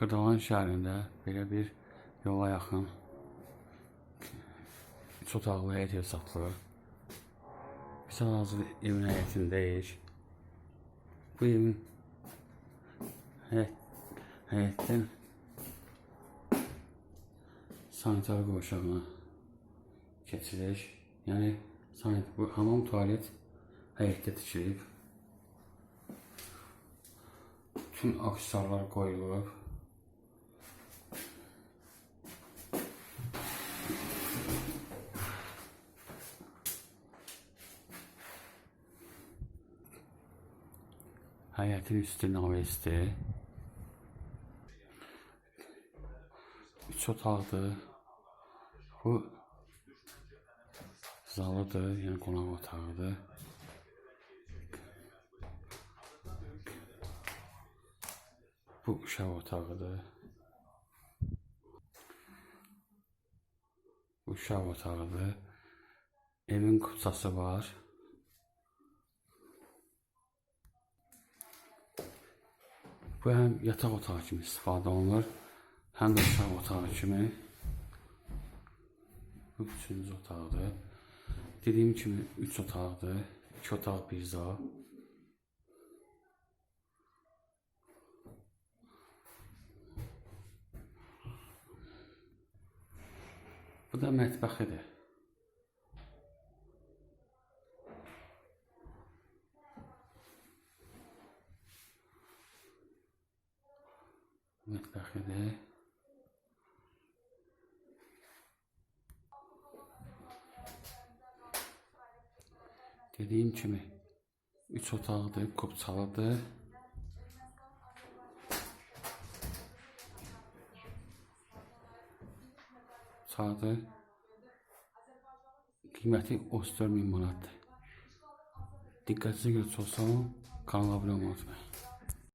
Kırdalan şəhərində belə bir yola yaxın üç otaqlı həyət ev satılır. Biz hal-hazırda evin həyətindəyik. Bu evin həyət, həyətdən sanitar qovşağına keçirik. Yəni sanit bu hamam tualet həyətdə tikilib. Bütün aksesuarlar qoyulub. Həyətin üstü navesti. Üç otaqdır. Bu zalıdır, yəni qonaq otağıdır. Bu uşaq otağıdır. Bu uşaq otağıdır. Evin kupçası var. Bu həm yataq otağı kimi istifadə olunur, həm də uşaq otağı kimi. Bu üçüncü otaqdır. Dediyim kimi üç otaqdır. İki otaq bir zal. Bu da mətbəxidir. Mətbəxidir. Dediyim kimi üç otaqdır, kupçalıdır. Çadır. Qiyməti 34 min manatdır. Diqqətinizə görə çox sağ olun. Kanala abunə unutmayın.